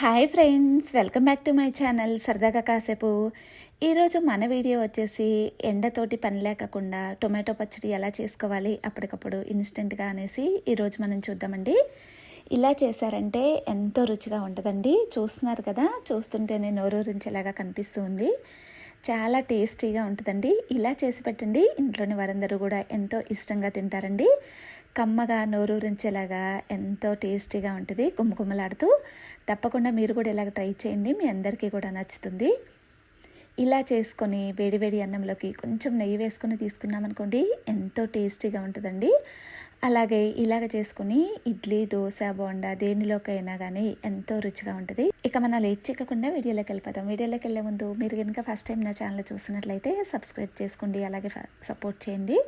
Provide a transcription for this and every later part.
Hi friends welcome back to my channel సరదాగా కాసేపు. ఈరోజు మన వీడియో వచ్చేసి ఎండతోటి పని లేకుండా టొమాటో పచ్చడి ఎలా చేసుకోవాలి అప్పటికప్పుడు ఇన్స్టెంట్గా అనేసి ఈరోజు మనం చూద్దామండి. ఇలా చేశారంటే ఎంతో రుచిగా ఉంటుందండి. చూస్తున్నారు కదా చూస్తుంటేనే నోరూరించేలాగా కనిపిస్తూ ఉంది చాలా టేస్టీగా ఉంటుందండి. ఇలా చేసి పెట్టండి. ఇంట్లోని వారందరూ కూడా ఎంతో ఇష్టంగా తింటారండి. కమ్మగా నోరూరించేలాగా ఎంతో టేస్టీగా ఉంటుంది కుమ్మకుమ్మలాడుతూ తప్పకుండా మీరు కూడా ఇలాగ ట్రై చేయండి. మీ అందరికీ కూడా నచ్చుతుంది. ఇలా చేసుకొని వేడివేడి అన్నంలోకి కొంచెం నెయ్యి వేసుకొని తీసుకున్నామనుకోండి ఎంతో టేస్టీగా ఉంటుందండి. అలాగే ఇలాగ చేసుకుని ఇడ్లీ దోశ బోండా దేనిలోకైనా కానీ ఎంతో రుచిగా ఉంటుంది. ఇక మన లేట్ చేయకుండా వీడియోలోకి వెళ్ళిపోతాం వీడియోలోకి వెళ్ళే ముందు మీరు కనుక ఫస్ట్ టైం నా ఛానల్ చూసినట్లయితే సబ్స్క్రైబ్ చేసుకోండి అలాగే సపోర్ట్ చేయండి.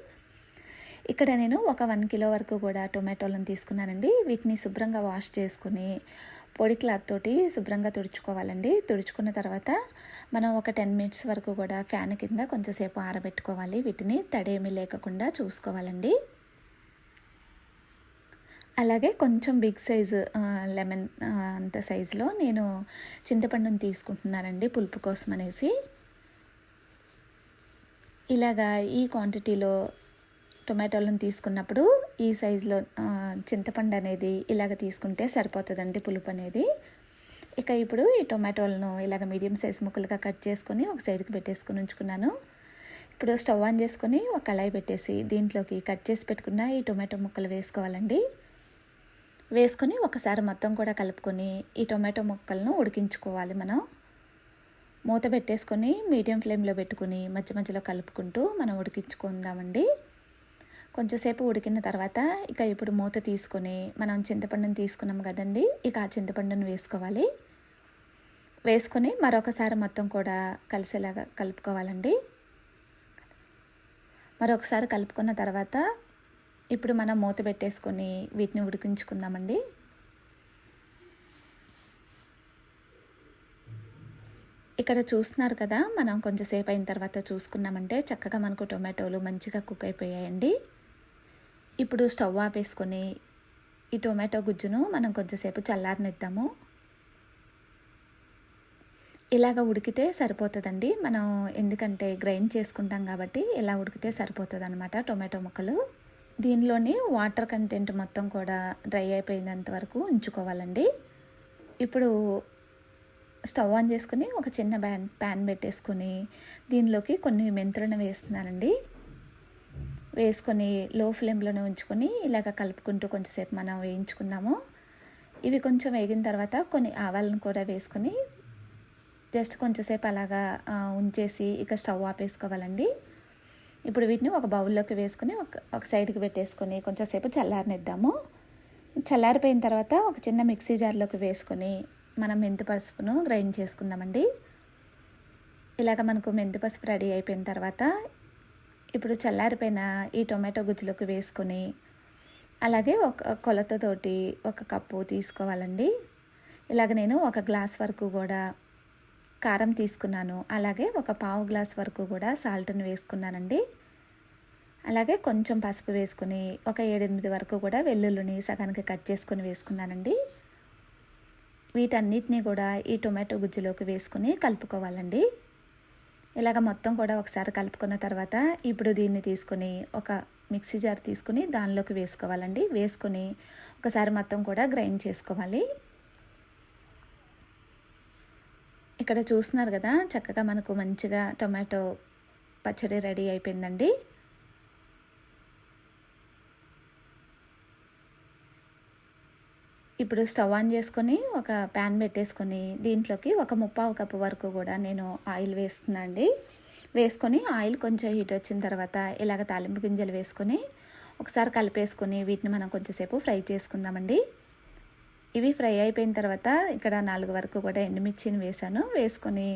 ఇక్కడ నేను ఒక వన్ కిలో వరకు కూడా టొమాటోలను తీసుకున్నానండి. వీటిని శుభ్రంగా వాష్ చేసుకుని పొడి క్లాత్ తోటి శుభ్రంగా తుడుచుకోవాలండి. తుడుచుకున్న తర్వాత మనం ఒక టెన్ మినిట్స్ వరకు కూడా ఫ్యాన్ కింద కొంచెంసేపు ఆరబెట్టుకోవాలి. వీటిని తడేమి లేకుండా చూసుకోవాలండి. అలాగే కొంచెం బిగ్ సైజు లెమన్ అంత సైజులో నేను చింతపండుని తీసుకుంటున్నానండి పులుపు కోసం అనేసి. ఇలాగా ఈ క్వాంటిటీలో టొమాటోలను తీసుకున్నప్పుడు ఈ సైజులో చింతపండు అనేది ఇలాగ తీసుకుంటే సరిపోతుందండి పులుపు అనేది. ఇక ఇప్పుడు ఈ టొమాటోలను ఇలాగ మీడియం సైజ్ ముక్కలుగా కట్ చేసుకొని ఒక సైడ్కి పెట్టేసుకుని ఉంచుకున్నాను. ఇప్పుడు స్టవ్ ఆన్ చేసుకొని ఒక కళాయి పెట్టేసి దీంట్లోకి కట్ చేసి పెట్టుకున్న ఈ టొమాటో ముక్కలు వేసుకోవాలండి. వేసుకొని ఒకసారి మొత్తం కూడా కలుపుకొని ఈ టొమాటో ముక్కలను ఉడికించుకోవాలి మనం. మూత పెట్టేసుకొని మీడియం ఫ్లేమ్లో పెట్టుకుని మధ్య మధ్యలో కలుపుకుంటూ మనం ఉడికించుకుందామండి. కొంచెంసేపు ఉడికిన తర్వాత ఇక ఇప్పుడు మూత తీసుకొని మనం చింతపండుని తీసుకున్నాం కదండి ఇక ఆ చింతపండును వేసుకోవాలి. వేసుకొని మరొకసారి మొత్తం కూడా కలిసేలాగా కలుపుకోవాలండి. మరొకసారి కలుపుకున్న తర్వాత ఇప్పుడు మనం మూత పెట్టేసుకొని వీటిని ఉడికించుకుందామండి. ఇక్కడ చూస్తున్నారు కదా మనం కొంచెంసేపు అయిన తర్వాత చూసుకున్నామంటే చక్కగా మనకు టొమాటోలు మంచిగా కుక్ అయిపోయాయండి. ఇప్పుడు స్టవ్ ఆపేసుకొని ఈ టొమాటో గుజ్జును మనం కొంచెంసేపు చల్లారనిద్దాము. ఇలాగ ఉడికితే సరిపోతుందండి. మనం ఎందుకంటే గ్రైండ్ చేసుకుంటాం కాబట్టి ఇలా ఉడికితే సరిపోతుంది అనమాట టొమాటో ముక్కలు. దీనిలోని వాటర్ కంటెంట్ మొత్తం కూడా డ్రై అయిపోయినంత వరకు ఉంచుకోవాలండి. ఇప్పుడు స్టవ్ ఆన్ చేసుకుని ఒక చిన్న బ్యాన్ ప్యాన్ పెట్టేసుకుని దీనిలోకి కొన్ని మెంతులను వేస్తున్నానండి. వేసుకొని లో ఫ్లేమ్లోనే ఉంచుకొని ఇలాగ కలుపుకుంటూ కొంచెంసేపు మనం వేయించుకుందాము. ఇవి కొంచెం వేగిన తర్వాత కొన్ని ఆవాలను కూడా వేసుకొని జస్ట్ కొంచెంసేపు అలాగా ఉంచేసి ఇక స్టవ్ ఆపేసుకోవాలండి. ఇప్పుడు వీటిని ఒక బౌల్లోకి వేసుకొని ఒక ఒక సైడ్కి పెట్టేసుకొని కొంచెంసేపు చల్లారనిద్దాము. చల్లారిపోయిన తర్వాత ఒక చిన్న మిక్సీ జార్లోకి వేసుకొని మనం మెంతి పసుపును గ్రైండ్ చేసుకుందామండి. ఇలాగ మనకు మెంతి పసుపు రెడీ అయిపోయిన తర్వాత ఇప్పుడు చల్లారిపోయిన ఈ టొమాటో గుజ్జులోకి వేసుకొని అలాగే ఒక కొలతతోటి ఒక కప్పు తీసుకోవాలండి. ఇలాగ నేను ఒక గ్లాస్ వరకు కూడా కారం తీసుకున్నాను. అలాగే ఒక పావు గ్లాస్ వరకు కూడా సాల్ట్ని వేసుకున్నానండి. అలాగే కొంచెం పసుపు వేసుకుని ఒక ఏడెనిమిది వరకు కూడా వెల్లుల్లిని సగానికి కట్ చేసుకుని వేసుకున్నానండి. వీటన్నిటినీ కూడా ఈ టొమాటో గుజ్జులోకి వేసుకుని కలుపుకోవాలండి. ఇలాగ మొత్తం కూడా ఒకసారి కలుపుకున్న తర్వాత ఇప్పుడు దీన్ని తీసుకొని ఒక మిక్సీ జార్ తీసుకుని దానిలోకి వేసుకోవాలండి. వేసుకొని ఒకసారి మొత్తం కూడా గ్రైండ్ చేసుకోవాలి. ఇక్కడ చూస్తున్నారు కదా చక్కగా మనకు మంచిగా టొమాటో పచ్చడి రెడీ అయిపోయిందండి. ఇప్పుడు స్టవ్ ఆన్ చేసుకొని ఒక ప్యాన్ పెట్టేసుకొని దీంట్లోకి ఒక ముప్పావు కప్పు వరకు కూడా నేను ఆయిల్ వేస్తున్నా అండి వేసుకొని ఆయిల్ కొంచెం హీట్ వచ్చిన తర్వాత ఇలాగ తాలింపు గింజలు వేసుకొని ఒకసారి కలిపేసుకొని వీటిని మనం కొంచెంసేపు ఫ్రై చేసుకుందామండి. ఇవి ఫ్రై అయిపోయిన తర్వాత ఇక్కడ నాలుగు వరకు కూడా ఎండుమిర్చిని వేసాను. వేసుకొని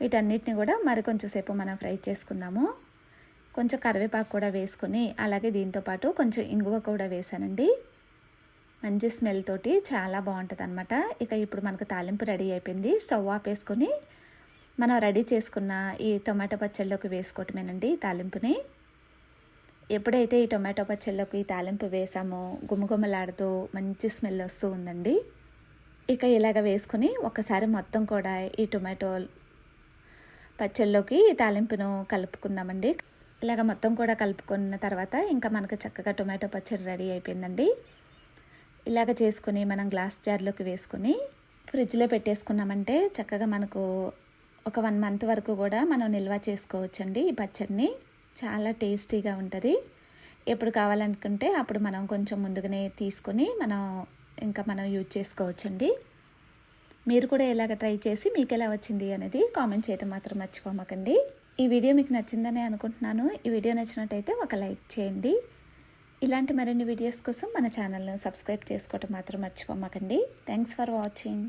వీటన్నిటిని కూడా మరి కొంచెంసేపు మనం ఫ్రై చేసుకుందాము. కొంచెం కరివేపాకు కూడా వేసుకొని అలాగే దీంతోపాటు కొంచెం ఇంగువ కూడా వేసానండి. మంచి స్మెల్ తోటి చాలా బాగుంటుంది అనమాట ఇక ఇప్పుడు మనకు తాలింపు రెడీ అయిపోయింది. స్టవ్ ఆపేసుకొని మనం రెడీ చేసుకున్న ఈ టొమాటో పచ్చళ్ళలోకి వేసుకోవటమేనండి తాలింపుని. ఎప్పుడైతే ఈ టొమాటో పచ్చళ్ళలోకి తాలింపు వేసామో గుమగుమలాడుతూ మంచి స్మెల్ వస్తూ ఉందండి. ఇక ఇలాగ వేసుకుని ఒకసారి మొత్తం కూడా ఈ టొమాటో పచ్చళ్ళలోకి ఈ తాలింపును కలుపుకుందామండి. ఇలాగ మొత్తం కూడా కలుపుకున్న తర్వాత ఇంకా మనకు చక్కగా టొమాటో పచ్చడి రెడీ అయిపోయిందండి. ఇలాగ చేసుకుని మనం గ్లాస్ జార్లోకి వేసుకుని ఫ్రిడ్జ్లో పెట్టేసుకున్నామంటే చక్కగా మనకు ఒక వన్ మంత్ వరకు కూడా మనం నిల్వ చేసుకోవచ్చండి ఈ పచ్చడిని. చాలా టేస్టీగా ఉంటుంది. ఎప్పుడు కావాలనుకుంటే అప్పుడు మనం కొంచెం ముందుగానే తీసుకొని మనం ఇంకా మనం యూజ్ చేసుకోవచ్చండి. మీరు కూడా ఎలాగ ట్రై చేసి మీకు ఎలా వచ్చింది అనేది కామెంట్ చేయడం మాత్రం మర్చిపోమకండి. ఈ వీడియో మీకు నచ్చిందని అనుకుంటున్నాను. ఈ వీడియో నచ్చినట్టయితే ఒక లైక్ చేయండి. ఇలాంటి మరిన్ని వీడియోస్ కోసం మన ఛానల్ను సబ్స్క్రైబ్ చేసుకోవటం మాత్రం మర్చిపోమకండి. Thanks for watching.